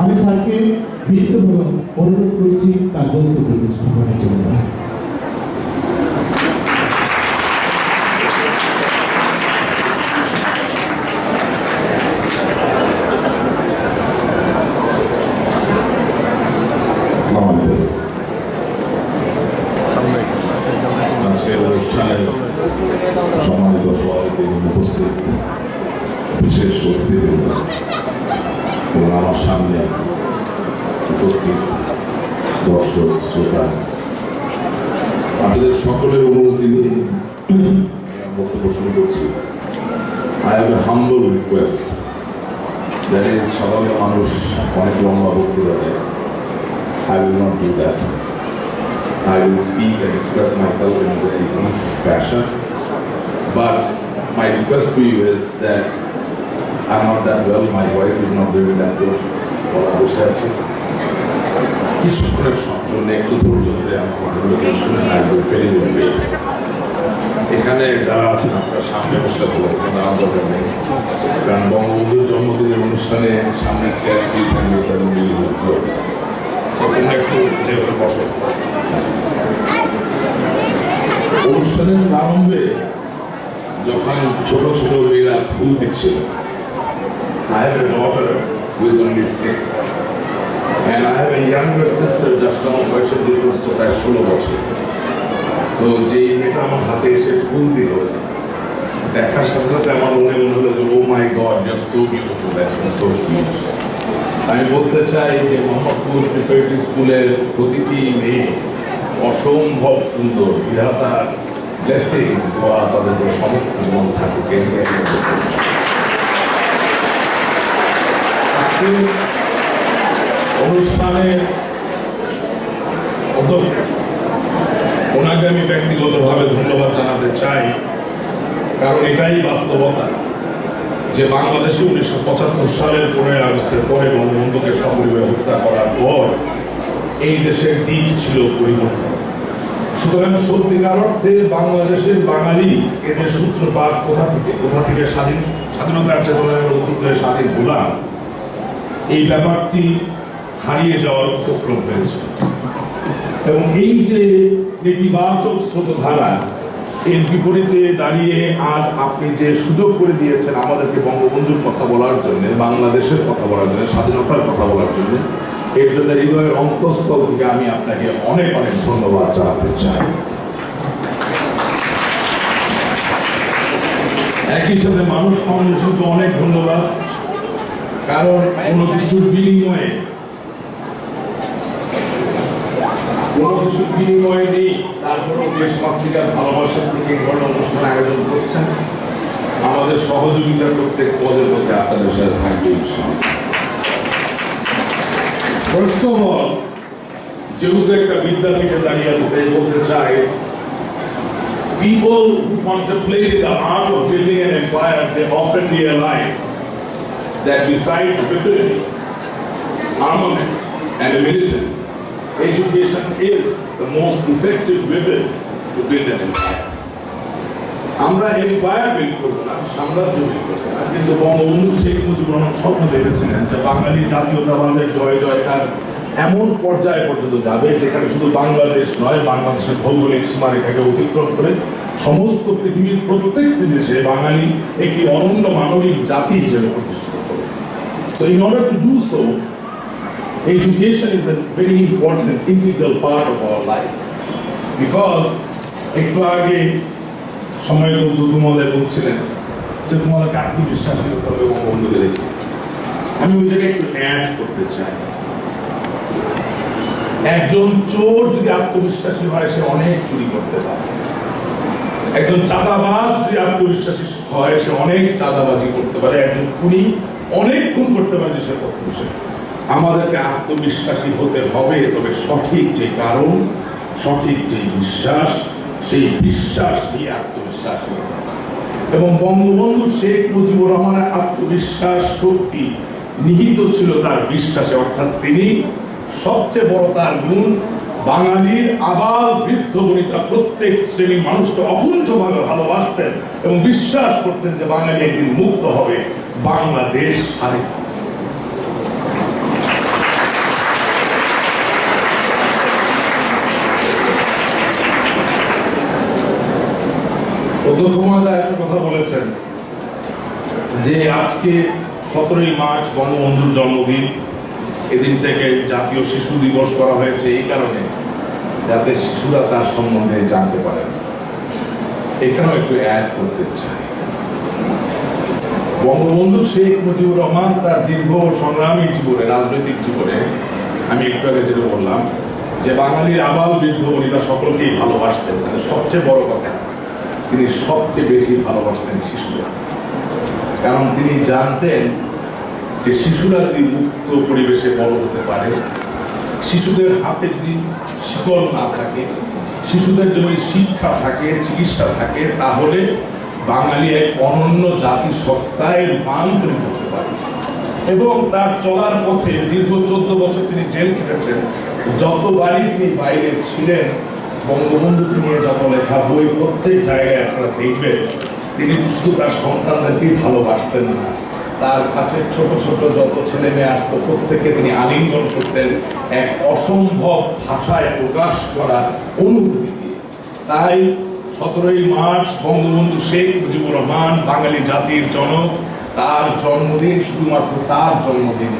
আমি স্যারকে বিনীতভাবে অনুরোধ করছি তার বক্তব্য প্রতিষ্ঠা করার জন্য আসসালামু আলাইকুম আজকের অনুষ্ঠানের সম্মানিত সভাপতি এবং উপস্থিত বিশেষ অতিথিবৃন্দ এবং আমার সামনে উপস্থিত দর্শক শ্রোতা, আপনাদের সকলের অনুমতি নিয়ে বক্তব্য শুরু করছি। I have a humble request that is সকলের মানুষ অনেক লম্বা বক্তৃতা দেয়। I will not do that I will speak and express my self in the English fashion but my request to you is that I not that well my voice is not very that good বলা বসে আছে। কিছুক্ষণের সময় জন্য একটু ধৈর্য ধরে আমার শুনে very এখানে যারা আছেন, আপনারা সামনে ভালো এখানে দাঁড়ানোর দরকার নেই। কারণ বঙ্গবন্ধুর জন্মদিনের অনুষ্ঠানে সামনে চেয়ার হবে। অনুষ্ঠানের প্রারম্ভে যখন ছোট ছোট মেয়েরা ফুল দিচ্ছিল, I have and I have a younger sister just আমার বয়সের ডিফারেন্স প্রায় ষোলো বছর। সো যে মেয়েটা আমার হাতে এসে ফুল দিল, দেখার সাথে সাথে আমার মনে মনে হলো যে ও my God you so beautiful so cute আমি বলতে চাই যে, মোহাম্মদপুর প্রিপারেটরি স্কুলের প্রতিটি মেয়ে অসম্ভব সুন্দর বিধাতার ব্লেসিং, দোয়া তাদের সমস্ত জীবন থাকুক এই নিয়ে আমি বলতে চাই। আজকে অধ্যক্ষ। ওনাকে আমি ব্যক্তিগতভাবে ধন্যবাদ জানাতে চাই, কারণ এটাই বাস্তবতা যে বাংলাদেশে উনিশশো পঁচাত্তর সালের পনেরোই আগস্টের পরে বঙ্গবন্ধুকে সপরিবারে হত্যা করার পর এই দেশের দিক ছিল পরিবর্তন। সুতরাং সত্যিকার অর্থে বাংলাদেশের বাঙালি এদের সূত্রপাত কোথা থেকে? কোথা থেকে স্বাধীন স্বাধীনতার উদ্বুদ্ধ হয়ে স্বাধীন হলাম এই ব্যাপারটি হারিয়ে যাওয়ার উপক্রম হয়েছে। এবং এই যে নেতিবাচক স্রোতধারা এর বিপরীতে দাঁড়িয়ে আজ আপনি যে সুযোগ করে দিয়েছেন আমাদেরকে বঙ্গবন্ধুর কথা বলার জন্য, বাংলাদেশের কথা বলার জন্য, স্বাধীনতার কথা বলার জন্য, এর জন্য হৃদয়ের অন্তঃস্থল থেকে আমি আপনাকে অনেক অনেক ধন্যবাদ জানাতে চাই। একই সাথে মানুষ ফাউন্ডেশনকে অনেক ধন্যবাদ, কারণ কোনো কিছুর বিনিময়ে কোনো কিছু বিনিময় নেই তারপরেও দেশমাতৃকার ভালোবাসার থেকে এই অনুষ্ঠান আয়োজন করছেন আমাদের সহযোগিতা করতে পদে পদে আপনাদের সাথে থাকবে ফার্স্ট অফ অল যেহেতু একটা বিদ্যাপীঠে দাঁড়িয়ে আছে তাই বলতে চাই People who contemplate the art of building an empire, they often realize that besides weaponry, armament, and a military, education is the most effective weapon to build an empire. আমরা empire build করব না সাম্রাজ্য build করব না কিন্তু বঙ্গবন্ধু শেখ মুজিবুর রহমান স্বপ্ন দেখেছিলেন যে বাঙালি জাতীয়তাবাদের জয় জয়কার এমন পর্যায়ে পর্যন্ত যাবে যেখানে শুধু বাংলাদেশ নয় বাংলাদেশের ভৌগোলিক সীমারেখাকে অতিক্রম করে সমস্ত পৃথিবীর প্রত্যেকটি দেশে বাঙালি একটি অনন্য মানবিক জাতি হিসেবে প্রতিষ্ঠিত করবে So in order to do so, education is a very important integral part of our life. Because একটু আগে সময় মহোদয় বলছিলেন যে তোমাদেরকে আত্মবিশ্বাসী হতে হবে বঙ্গবন্ধুকে দেখে আমি ওই জায়গায় একটু অ্যাড করতে চাই। একজন চোর যদি আত্মবিশ্বাসী হয়, সে অনেক চুরি করতে পারে। একজন চাঁদাবাজ যদি আত্মবিশ্বাসী হয়, সে অনেক চাঁদাবাজি করতে পারে। একজন খুনি অনেক খুন করতে পারে সে আমাদেরকে আত্মবিশ্বাসী হতে হবে, তবে সঠিক যে কারণ, সঠিক যে বিশ্বাস, সেই বিশ্বাস নিয়ে আত্মবিশ্বাসী এবং বঙ্গবন্ধু শেখ মুজিবুর রহমানের আত্মবিশ্বাস শক্তি নিহিত ছিল তার বিশ্বাসে, অর্থাৎ তিনি সবচেয়ে বড় তার গুণ, বাঙালির আবাল বৃদ্ধ বনিতা প্রত্যেক শ্রেণির মানুষকে অকুণ্ঠভাবে ভালোবাসতেন এবং বিশ্বাস করতেন যে বাঙালি একদিন মুক্ত হবে বাংলাদেশ স্বাধীন অধ্যক্ষ একটা কথা বলেছেন যে আজকে সতেরোই মার্চ বঙ্গবন্ধুর জন্মদিন। এদিন থেকে জাতীয় শিশু দিবস করা হয়েছে এই কারণে যাতে শিশুরা তার সম্বন্ধে জানতে পারে। এখানেও একটু অ্যাড করতে চাই। বঙ্গবন্ধু শেখ মুজিবুর রহমান তার দীর্ঘ সংগ্রামী জীবনে, রাজনৈতিক জীবনে, আমি একটু আগে যেটা বললাম যে বাঙালির আবাল বৃদ্ধ বনিতা সকলকেই ভালোবাসতেন। মানে সবচেয়ে বড় কথা। তিনি সবচেয়ে বেশি ভালোবাসতেন শিশুরা। কারণ তিনি জানতেন যে শিশুরা যদি মুক্ত পরিবেশে বড় হতে পারে, শিশুদের হাতে যদি শিকল না থাকে, শিশুদের যদি শিক্ষা থাকে, চিকিৎসা থাকে, তাহলে বাঙালি এক অনন্য জাতি সত্তায় রূপান্তরিত হতে পারে। এবং তার চলার পথে দীর্ঘ চোদ্দ বছর তিনি জেল খেটেছেন। যতবারই তিনি বাইরে ছিলেন বঙ্গবন্ধুকে নিয়ে যত লেখা বই প্রত্যেক জায়গায় আপনারা দেখবেন, তিনি শুধু তার সন্তানদেরকেই ভালোবাসতেন না। তার কাছে ছোট ছোট যত ছেলে মেয়ে আসতো, প্রত্যেককে তিনি আলিঙ্গন করতেন, এক অসম্ভব ভাষায় প্রকাশ করা অনুভূতি তাই সতেরোই মার্চ বঙ্গবন্ধু শেখ মুজিবুর রহমান, বাঙালি জাতির জনক, তার জন্মদিন শুধুমাত্র তার জন্মদিন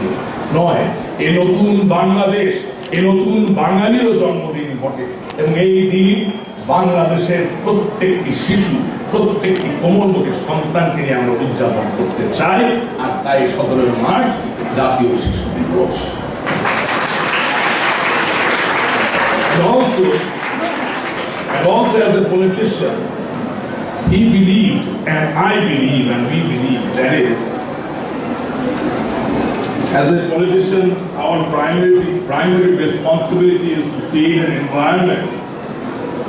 নয়, এ নতুন বাংলাদেশ, এ নতুন বাঙালিরও জন্মদিন বটে। এবং এই দিন বাংলাদেশের প্রত্যেকটি শিশু প্রত্যেকটি কোমলমুখী সন্তানকে নিয়ে আমরা উদযাপন করতে চাই আর তাই সতেরোই মার্চ জাতীয় শিশু দিবস he believed, and I believe, and we believe, that is, as a politician, our primary, primary responsibility is to create an environment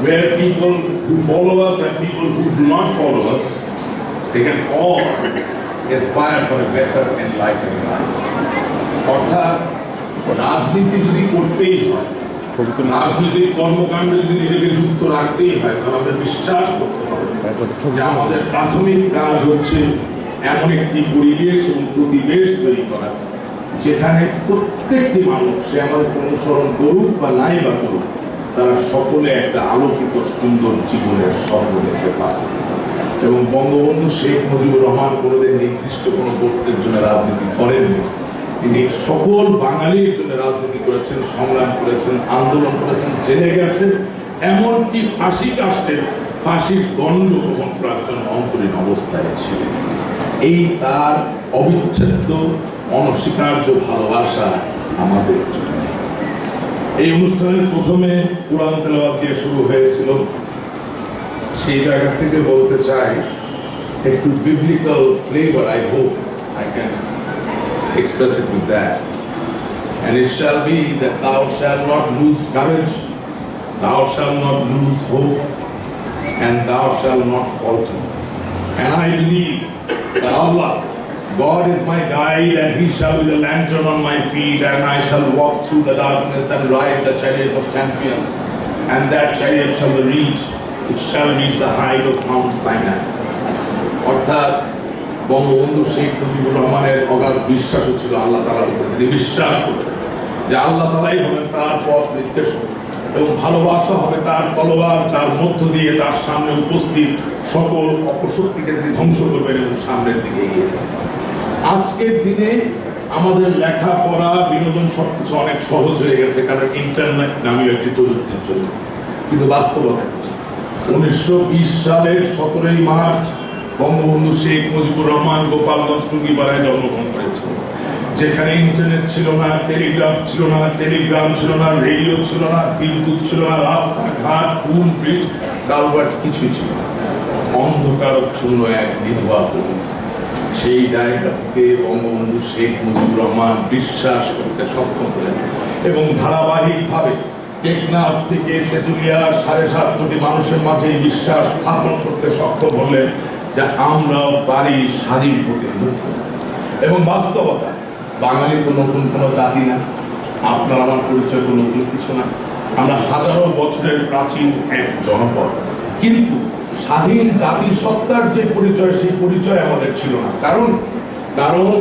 where people who follow us and people who do not follow us, they can all aspire for a better enlightened life. অর্থাৎ রাজনীতি যদি করতেই হয় রাজনৈতিক কর্মকাণ্ডে যদি নিজেকে যুক্ত রাখতেই হয় তাহলে আমাদের বিশ্বাস করতে হবে যে আমাদের প্রাথমিক কাজ হচ্ছে এমন একটি পরিবেশ এবং প্রতিবেশ তৈরি করা যেখানে প্রত্যেকটি মানুষ, সে আমাদের অনুসরণ করুক বা নাই বা করুক, তারা সকলে একটা আলোকিত, সুন্দর জীবনের স্বপ্ন দেখতে পারে এবং বঙ্গবন্ধু শেখ মুজিবুর রহমান কোনোদিন নির্দিষ্ট কোনো গোত্রের জন্য রাজনীতি করেননি। তিনি সকল বাঙালির জন্য রাজনীতি করেছেন, সংগ্রাম করেছেন, আন্দোলন করেছেন, জেলে গেছেন। এমনকি ফাঁসি কাস্টের ফাঁসির দণ্ড গ্রহণ করার জন্য অন্তরীণ অবস্থায় ছিলেন। এই তার অবিচ্ছেদ্য অনস্বীকার্য ভালোবাসা আমাদের। এই অনুষ্ঠানের প্রথমে কোরআন দিয়ে শুরু হয়েছিল। সেই জায়গা থেকে বলতে চাই, একটু biblical flavour I hope I can express it with that and it shall be that thou shall not lose courage thou shall not lose hope and thou shall not fall and I believe God is my guide, and He shall be the lantern on my feet, and I shall walk through the darkness and ride the chariot of champions. And that chariot shall reach, it shall reach the height of Mount Sinai. অর্থাৎ বঙ্গবন্ধু শেখ মুজিবুর রহমানের অগাধ বিশ্বাস ছিল আল্লাহ তালার উপরে তিনি বিশ্বাস করতেন যে আল্লাহ তালাই হবেন তার পথ নির্দেশক এবং ভালোবাসা হবে তার তলোয়ার তার মধ্য দিয়ে তার সামনে উপস্থিত সকল অপশক্তিকে তিনি ধ্বংস করবেন এবং সামনের দিকে এগিয়ে যাবেন আজকের দিনে আমাদের লেখাপড়া, বিনোদন সবকিছু অনেক সহজ হয়ে গেছে, কারণ ইন্টারনেট নামীয় একটি প্রযুক্তির জন্য কিন্তু বাস্তবতা উনিশশো বিশ সালের সতেরোই মার্চ বঙ্গবন্ধু শেখ মুজিবুর রহমান গোপালগঞ্জ টুঙ্গিপাড়ায় জন্মগ্রহণ করেছিল, যেখানে ইন্টারনেট ছিল না টেলিগ্রাফ ছিল না টেলিগ্রাম ছিল না রেডিও ছিল না বিদ্যুৎ ছিল না, রাস্তাঘাট পুল ব্রিজ কালভার্ট কিছুই ছিল না। অন্ধকারচ্ছন্ন এক বিধবা পুরী সেই জায়গা থেকে বঙ্গবন্ধু শেখ মুজিবুর রহমান বিশ্বাস করতে সক্ষম হলেন এবং ধারাবাহিকভাবে টেকনাফ থেকে তেঁতুলিয়া সাড়ে সাত কোটি মানুষের মাঝে বিশ্বাস স্থাপন করতে সক্ষম হলেন যে আমরা পারি স্বাধীন হতে মুক্ত এবং বাস্তবতা, বাঙালি তো নতুন কোনো জাতি না, আপনার আমার পরিচয় তো নতুন কিছু না। আমরা হাজারো বছরের প্রাচীন এক জনপদ। কিন্তু স্বাধীন জাতি সত্তার যে পরিচয়, সেই পরিচয় আমাদের ছিল না। কারণ কারণ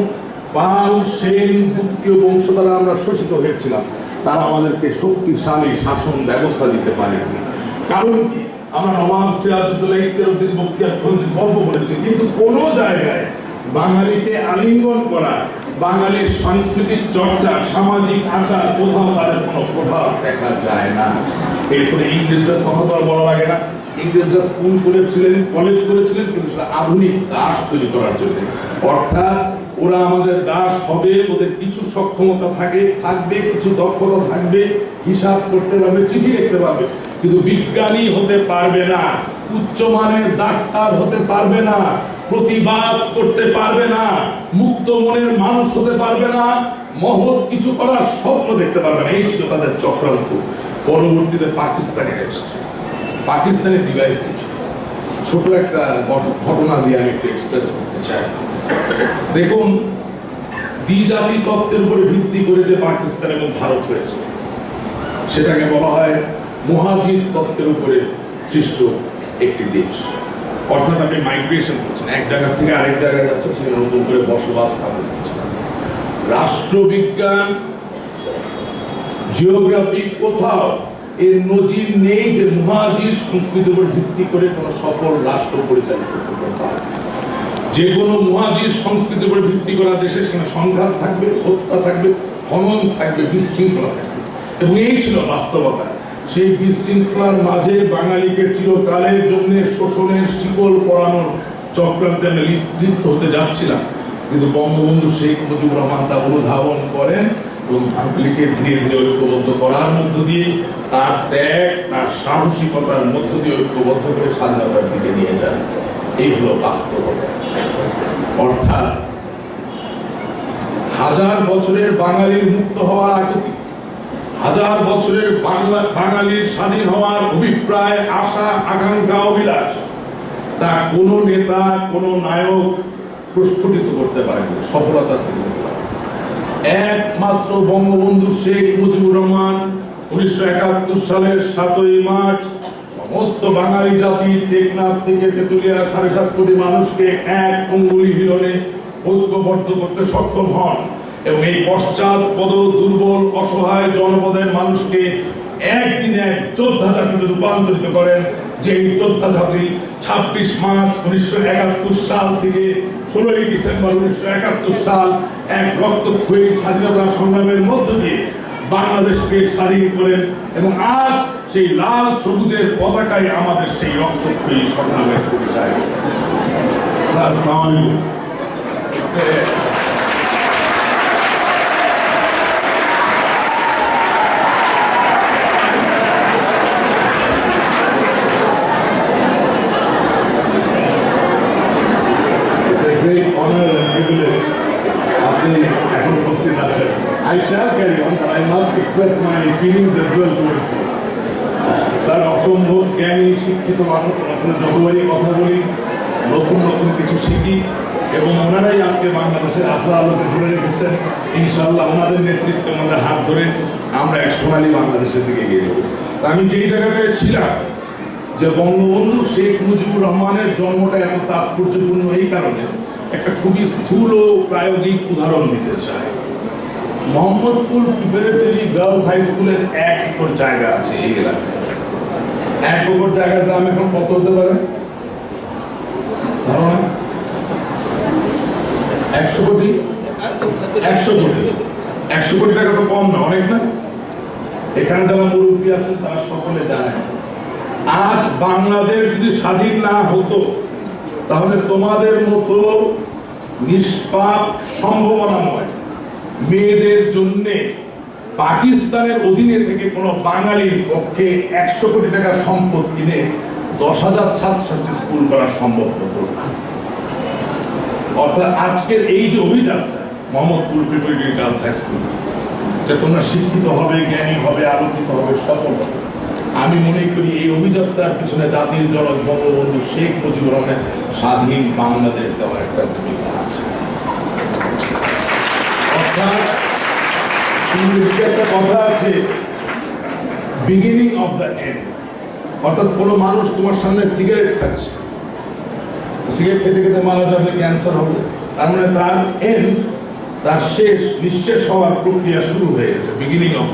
পাল, সেন, গুপ্তীয় বংশ দ্বারা আমরা শোষিত হয়েছিলাম। তারা আমাদেরকে শক্তিশালী শাসন ব্যবস্থা দিতে পারেনি কারণ কি? আমরা নবাব খলজি গল্প করেছি কিন্তু কোনো জায়গায় বাঙালিকে আলিঙ্গন করা, বাঙালির সাংস্কৃতিক চর্চা, সামাজিক আচার কোথাও তাদের কোনো প্রভাব দেখা যায় না। এরপরে ইংরেজদের কথা তো আর বলা লাগে না। ইংরেজরা স্কুল করেছিলেন কলেজ করেছিলেন, কিন্তু সেটা আধুনিক দাস তৈরি করার জন্য। অর্থাৎ ওরা আমাদের দাস হবে, ওদের কিছু সক্ষমতা থাকে, থাকবে, কিছু দক্ষতা থাকবে, হিসাব করতে পারবে, চিঠি লিখতে পারবে। কিন্তু বিজ্ঞানী হতে পারবে না উচ্চমানের ডাক্তার হতে পারবে না, প্রতিবাদ করতে পারবে না, মুক্ত মনের মানুষ হতে পারবে না, মহৎ কিছু করার স্বপ্ন দেখতে পারবে না। এই ছিল তাদের চক্রান্ত। পরবর্তীতে পাকিস্তানে এসেছে। পাকিস্তানের ডিভাইস নিচ্ছে ছোট একটা ঘটনা দিয়ে আমি একটু এক্সপ্রেস করতে চাই। দেখুন দ্বিজাতি তত্ত্বের উপরে ভিত্তি করে যে পাকিস্তান এবং ভারত হয়েছে, সেটাকে বলা হয় মহাজির তত্ত্বের উপরে সৃষ্ট একটি দেশ। অর্থাৎ আপনি মাইগ্রেশন করছেন, এক জায়গা থেকে আরেক জায়গায় যাচ্ছেন, সেখানে নতুন করে বসবাস স্থাপন করছেন। রাষ্ট্রবিজ্ঞান জিওগ্রাফি কোথাও এর নজির নেই যে মহাজির সংস্কৃতির উপর ভিত্তি করে কোনো সফল রাষ্ট্র পরিচালিত করতে পারে। যে কোনো মহাজির সংস্কৃতির উপর ভিত্তি করা দেশে সেখানে সংঘাত থাকবে, হত্যা থাকবে হনন থাকবে, বিশৃঙ্খলা থাকবে। এবং এই ছিল বাস্তবতা। সেই বিশৃঙ্খলার মাঝে বাঙালিকে চিরকালের জন্য শোষণের শিকল পরানোর চক্রান্তে আমরা লিপ্ত হতে যাচ্ছিলাম। কিন্তু বঙ্গবন্ধু শেখ মুজিবুর রহমান তা অনুধাবন করেন এবং বাঙালিকে ধীরে ধীরে ঐক্যবদ্ধ করার মধ্য দিয়ে তার ত্যাগ, তার সাহসিকতার মধ্য দিয়ে ঐক্যবদ্ধ করে স্বাধীনতার দিকে নিয়ে যান এই হলো বাস্তবতা অর্থাৎ হাজার বছরের বাঙালির মুক্ত হওয়ার আকুতি হাজার বছরের বাংলা, বাঙালির স্বাধীন হওয়ার অভিপ্রায়, আশা, আকাঙ্ক্ষা, অভিলাষ, তা কোনো নেতা, কোনো নায়ক প্রস্ফুটিত করতে পারেনি, সফলতা। একমাত্র বঙ্গবন্ধু শেখ মুজিবুর রহমান উনিশশো একাত্তর সালের সাতই মার্চ সমস্ত বাঙালি জাতি টেকনাফ থেকে তেতুলিয়া সাড়ে সাত কোটি মানুষকে এক অঙ্গুলি হিরণে ঐক্যবদ্ধ করতে সক্ষম হন এবং এই পশ্চাৎ পদ দুর্বল, অসহায় জনপদের মানুষকে একদিনে এক যোদ্ধা জাতিতে রূপান্তরিত করেন যে যোদ্ধা জাতি ছাব্বিশ মার্চ উনিশশো একাত্তর সাল থেকে ষোলোই ডিসেম্বর উনিশশো একাত্তর সাল এক রক্তক্ষয়ী স্বাধীনতা সংগ্রামের মধ্য দিয়ে বাংলাদেশকে স্বাধীন করেন এবং আজ সেই লাল সবুজের পতাকায় আমাদের সেই রক্তক্ষয়ী সংগ্রামের পরিচয় স্যার, আসসালামু আলাইকুম। It's a great honor and privilege আপনি এখন উপস্থিত আছেন I shall carry on, but I must as well towards you. Sir, অসম্ভব জ্ঞানী, শিক্ষিত মানুষ ওনার যতবারই কথা বলি, নতুন নতুন কিছু শিখি এবং ওনারাই আজকে বাংলাদেশের আশা আলোকে ধরে রেখেছেন ইনশাল্লাহ ওনাদের নেতৃত্বে ওনাদের হাত ধরে আমরা এক সোনালী বাংলাদেশের দিকে এগিয়ে যাব আমি যেই জায়গাটায় ছিলাম যে বঙ্গবন্ধু শেখ মুজিবুর রহমানের জন্মটা এত তাৎপর্যপূর্ণ এই কারণে, একটা খুবই স্থূল ও প্রায়োগিক উদাহরণ দিতে চাই মোহাম্মদপুর প্রিপারেটরি গার্লস হাই স্কুলের এক একর জায়গা আছে এই এলাকায়। এক একর জায়গার দাম এখন কত হতে পারে? একশো কোটি? একশো কোটি। একশো কোটি টাকা তো কম না, অনেক না? এখানে যারা মুরব্বী আছেন, তারা সকলে জানেন। আজ বাংলাদেশ যদি স্বাধীন না হতো, তাহলে তোমাদের মতো নিষ্পাপ, সম্ভাবনাময় মেয়েদের জন্য পাকিস্তানের অধীনে থেকে কোনো বাঙালির পক্ষে একশো কোটি টাকার সম্পদ কিনে দশ হাজার ছাত্রছাত্রী স্কুল করা সম্ভব হতো অর্থাৎ আজকের এই যে অভিযান, Mohammadpur preparatory girls high school, যে তোমরা শিক্ষিত হবে, জ্ঞানী হবে, আলোকিত হবে, সফল হবে। আমি মনে করি এই অভিযাত্রার পিছনে জাতির জনক বঙ্গবন্ধু শেখ মুজিবুর রহমানের স্বাধীন বাংলাদেশ দেওয়ার একটা ভূমিকা আছে অর্থাৎ একটা কথা আছে বিগিনিং অফ দ্য অর্থাৎ কোনো মানুষ তোমার সামনে সিগারেট সিগারেট খেতে খেতে ক্যান্সার তার মানে তার তার শেষ হওয়ার প্রক্রিয়া শুরু হয়ে গেছে বিগিনিং অফ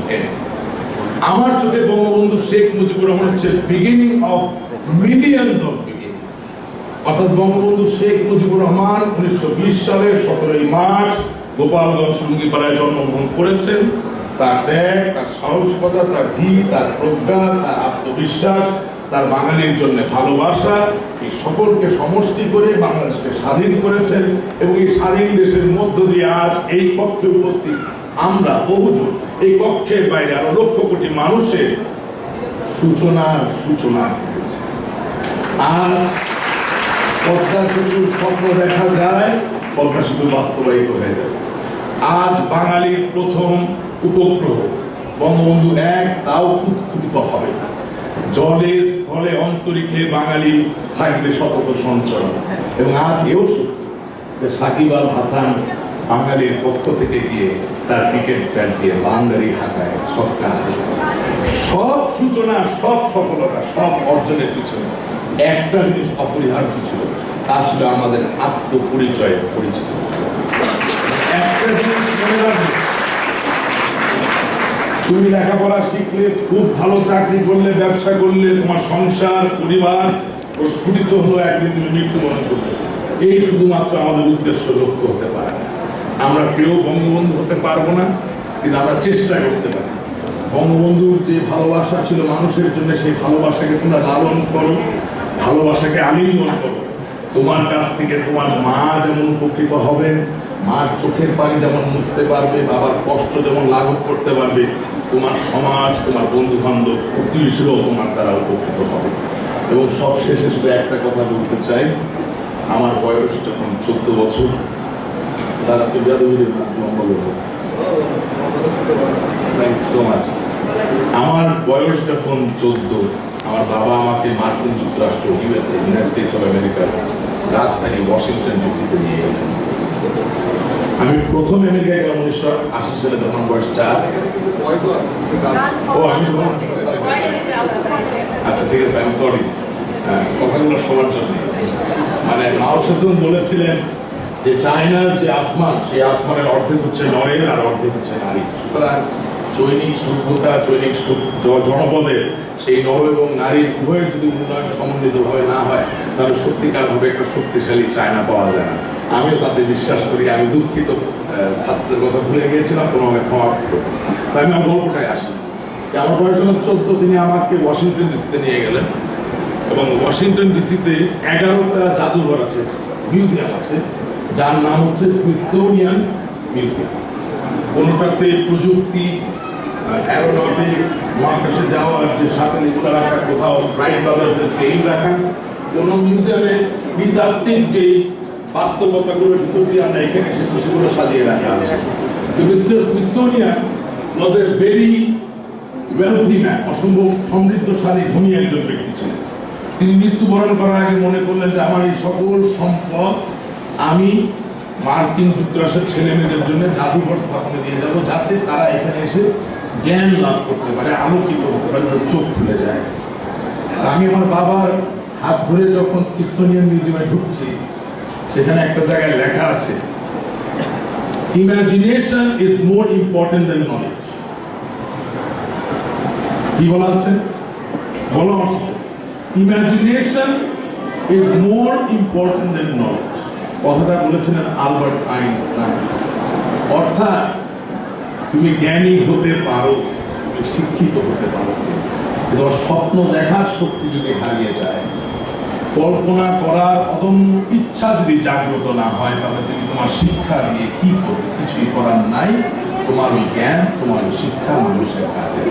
আমার চোখে বঙ্গবন্ধু শেখ মুজিবুর রহমান হচ্ছে বিগিনিং অফ অর্থাৎ বঙ্গবন্ধু শেখ মুজিবুর রহমান উনিশশো বিশ সালে সতেরোই মার্চ গোপালগঞ্জ টুঙ্গিপাড়ায় জন্মগ্রহণ করেছেন। তার ত্যাগ, তার সাহসিকতা, তার ধী তার প্রজ্ঞা, তার আত্মবিশ্বাস, তার বাঙালির জন্য ভালোবাসা, এই সকলকে সমষ্টি করে বাংলাদেশকে স্বাধীন করেছেন এবং এই স্বাধীন দেশের মধ্য দিয়ে আজ এই কক্ষে উপস্থিত আমরা বহুজন, এই কক্ষের বাইরে আরও লক্ষ কোটি মানুষের সূচনা সূচনা করেছে আজ পদ্মা সেতুর স্বপ্ন দেখা যায়। পদ্মা শুধু বাস্তবায়িত হয়ে যাবে। আজ বাঙালির প্রথম উপগ্রহ। বঙ্গবন্ধু এক, তাও উৎক্ষেপিত হবে জলে, স্থলে, অন্তরিক্ষে বাঙালি থাকবে সতত সঞ্চয়। এবং আজ এও যে সাকিব আল হাসান বাঙালির পক্ষ থেকে গিয়ে তার ক্রিকেট ব্যাট দিয়ে বাউন্ডারি হাঁকায় ছক্কা সব সূচনা, সব সফলতা, সব অর্জনের পিছনে একটা জিনিস অপরিহার্য ছিল। তা ছিল আমাদের আত্মপরিচয়ের পরিচিত। তুমি লেখাপড়া শিখলে, খুব ভালো চাকরি করলে, ব্যবসা করলে, তোমার সংসার, পরিবার প্রস্ফুটিত হলো একদিন তুমি মৃত্যুবরণ করলে। এই শুধুমাত্র আমাদের উদ্দেশ্য লক্ষ্য হতে পারে না। আমরা কেউ বঙ্গবন্ধু হতে পারব না, কিন্তু আমরা চেষ্টা করতে পারি। বঙ্গবন্ধুর যে ভালোবাসা ছিল মানুষের জন্য, সেই ভালোবাসাকে তোমরা লালন করো, ভালোবাসাকে আলিঙ্গন করো। তোমার কাছ থেকে তোমার মা যেমন উপকৃত হবেন মার চোখের পানি যেমন মুছতে পারবে, বাবার কষ্ট যেমন লাঘব করতে পারবে, তোমার সমাজ, তোমার বন্ধু বান্ধব প্রতিবেশীরাও তোমার দ্বারা উপকৃত হবে। এবং সব শেষে শুধু একটা কথা বলতে চাই, আমার বয়স যখন চোদ্দ বছর, স্যার, আপনি যাদবীর থ্যাংক ইউ সো মাচ আমার বয়স যখন চোদ্দ, আমার বাবা আমাকে মার্কিন যুক্তরাষ্ট্র ইউএসএ ইউনাইটেড স্টেটস অফ আমেরিকার রাজধানী ওয়াশিংটন ডিসিতে নিয়ে গেলেন আমি প্রথম আমেরিকায় গেলাম উনিশশো আশি সালে, তখন বয়স চার। আচ্ছা ঠিক আছে আমি সরি কথাগুলো সবার জন্য। মানে মাও সেতুন বলেছিলেন যে চায়নার যে আসমান, সেই আসমানের অর্ধেক হচ্ছে নরেন আর অর্ধেক হচ্ছে নারী। সুতরাং চৈনিক সভ্যতা জৈনিক জনপদের সেই নর এবং নারীর উভয়ের যদি উন্নয়ন সমন্বিতভাবে না হয় তাহলে সত্যিকারভাবে একটা শক্তিশালী চায়না পাওয়া যায় না। আমিও তাতে বিশ্বাস করি আমি দুঃখিত আহ, ছাত্রের কথা ভুলে গিয়েছিলাম কোনো আমাকে ক্ষমা করো তাই আমি আমার গল্পটায় আসি। আমার বয়স যখন চোদ্দ তিনি আমাকে ওয়াশিংটন ডিসিতে নিয়ে গেলেন। এবং ওয়াশিংটন ডিসিতে এগারোটা জাদুঘর আছে মিউজিয়াম আছে যার নাম হচ্ছে স্মিথসোনিয়ান মিউজিয়াম। কোনোটাতে প্রযুক্তি অ্যারোনটিক্স মহাকাশে যাওয়ার যে সাথে রাখা কোথাও রাইট ব্রাদার্সের রাখা মিউজিয়ামে যে ভিতর দিয়ে আমরা এখানে এসেছি সেগুলো সাজিয়ে রাখা আছে। Mister Smithsonian was a very wealthy man অসম্ভব সমৃদ্ধশালী, ধনী একজন ব্যক্তি ছিলেন। তিনি মৃত্যুবরণ করার আগে মনে করলেন যে, আমার এই সকল সম্পদ আমি মার্কিন যুক্তরাষ্ট্রের ছেলে মেয়েদের জন্য জাদুঘর স্থাপনে দিয়ে যাব, যাতে তারা এখানে এসে জ্ঞান লাভ করতে পারে আলোকিত হতে পারে চোখ খুলে যায়। আমি আমার বাবার হাত ধরে যখন স্মিথসোনিয়ান মিউজিয়ামে ঢুকছি, সেখানে একটা জায়গায় লেখা আছে imagination is more important than knowledge কি বলা আছে? বলো imagination is more important than knowledge কথাটা বলেছিলেন আলবার্ট আইনস্টাইন। অর্থাৎ তুমি জ্ঞানী হতে পারো, শিক্ষিত হতে পারো। তোমার স্বপ্ন দেখার শক্তি যদি হারিয়ে যায়, কল্পনা করার অদম্য ইচ্ছা যদি জাগ্রত না হয়, তাহলে তুমি তোমার শিক্ষা দিয়ে কি করবে? কিছুই করার নাই। তোমার ওই জ্ঞান, তোমার শিক্ষা মানুষের কাছে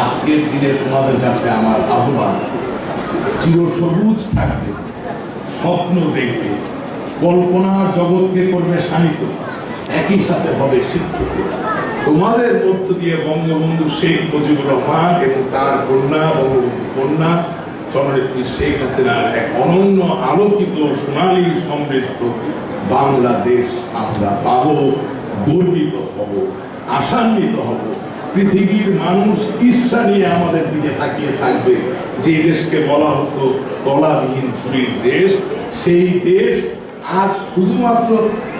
আজকের দিনে তোমাদের কাছে আমার আহ্বান, চিরসবুজ থাকবে, স্বপ্ন দেখবে, কল্পনার জগৎকে করবে শানিত। একই সাথে হবে শিক্ষিত তোমাদের মধ্য দিয়ে বঙ্গবন্ধু শেখ মুজিবুর রহমান এবং তার কন্যা, বঙ্গবন্ধু কন্যা শেখ হাসিনার এক অনন্য আলোকিত সমৃদ্ধ বাংলাদেশ আমরা পাবো, গর্বিত হব, আশান্বিত হব। পৃথিবীর মানুষ ঈর্ষা নিয়ে আমাদের দিকে তাকিয়ে থাকবে। যে দেশকে বলা হতো তলাবিহীন ঝুড়ির দেশ, সেই দেশ আজ শুধুমাত্র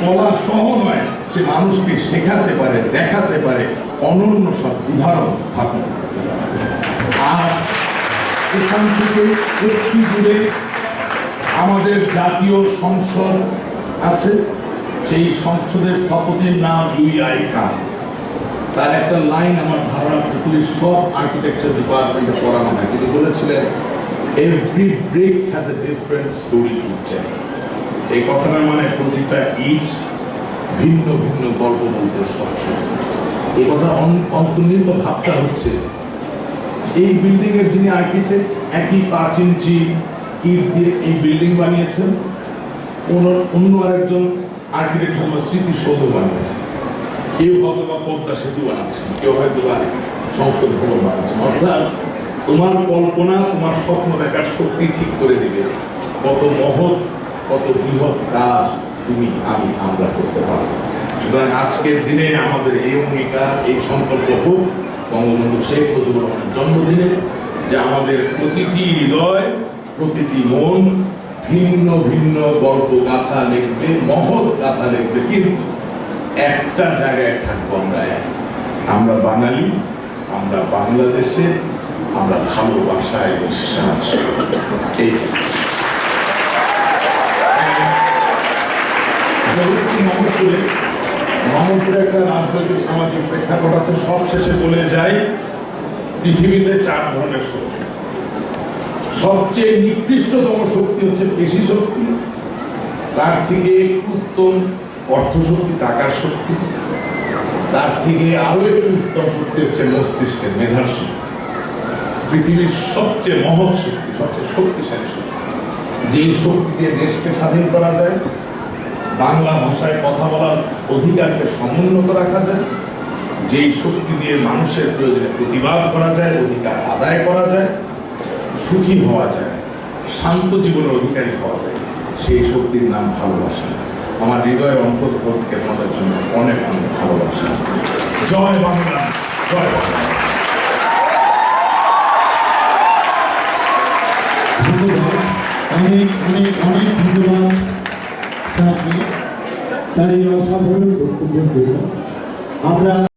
তলা সহ নয়, সে মানুষকে শেখাতে পারে, দেখাতে পারে, অনন্য সব উদাহরণ স্থাপন আর এখান থেকে একটি দূরে আমাদের জাতীয় সংসদ আছে, সেই সংসদের স্থপতির নাম ইউআই খান তার একটা লাইন আমার ধারণা, পৃথিবীর সব আর্কিটেকচার ডিপার্টমেন্টে পড়ানো হয় তিনি বলেছিলেন every break has a different story to tell এই কথাটার মানে প্রতিটা ইট ভিন্ন ভিন্ন গল্প বলতে সক্ষম। এই কথা অন- অন্তর্নিহিত ভাবটা হচ্ছে, এই বিল্ডিং এর যিনি আর্কিটেক্ট, একই পাঁচ ইঞ্চি ইট দিয়ে এই বিল্ডিং বানিয়েছেন। অন্য- আরেকজন আর্কিটেক্ট হয়তো স্মৃতিসৌধ বানিয়েছেন কেউ হয়তো বা পদ্মা সেতু বানাচ্ছেন কেউ হয়তো বা সংসদ ভবন বানাচ্ছেন অর্থাৎ তোমার কল্পনা, তোমার স্বপ্ন দেখার শক্তি ঠিক করে দিবে। কত মহৎ কত বৃহৎ কাজ তুমি আমি আমরা করতে পারব। সুতরাং আজকের দিনে আমাদের এই অঙ্গীকার, এই সংকল্প হোক, বঙ্গবন্ধু শেখ মুজিবুর রহমানের জন্মদিনে, যে আমাদের প্রতিটি হৃদয়, প্রতিটি মন ভিন্ন ভিন্ন গল্প গাথা লিখবে, মহৎ গাথা লিখবে, কিন্তু একটা জায়গায় থাকব আমরা এক। আমরা বাঙালি, আমরা বাংলাদেশে, আমরা ভালোবাসায় বিশ্বাস মহৎপুরে একটা রাজনৈতিক সামাজিক প্রেক্ষাপট আছে বলে যাই, পৃথিবীতে চার ধরনের শক্তি। সবচেয়ে নিকৃষ্টতম শক্তি হচ্ছে পেশি শক্তি, তার থেকে একটু উত্তম অর্থশক্তি টাকার শক্তি, তার থেকে আরও একটু উত্তম শক্তি হচ্ছে মস্তিষ্কের মেধার শক্তি। পৃথিবীর সবচেয়ে মহৎ শক্তি, সবচেয়ে শক্তিশালী শক্তি। যে শক্তি দিয়ে দেশকে স্বাধীন করা যায় বাংলা ভাষায় কথা বলার অধিকারকে সমুন্নত রাখা যায়, যেই শক্তি দিয়ে মানুষের প্রয়োজনে প্রতিবাদ করা যায়, অধিকার আদায় করা যায়, সুখী হওয়া যায়, শান্ত জীবনের অধিকারী হওয়া যায়, সেই শক্তির নাম ভালোবাসা। আমার হৃদয়ের অন্তঃস্থল থেকে তোমাদের জন্য অনেক অনেক ভালোবাসা। জয় বাংলা জয় বাংলা। অনেক অনেক অনেক ধন্যবাদ। তার এই অসাধারণ বক্তব্যের জন্য আমরা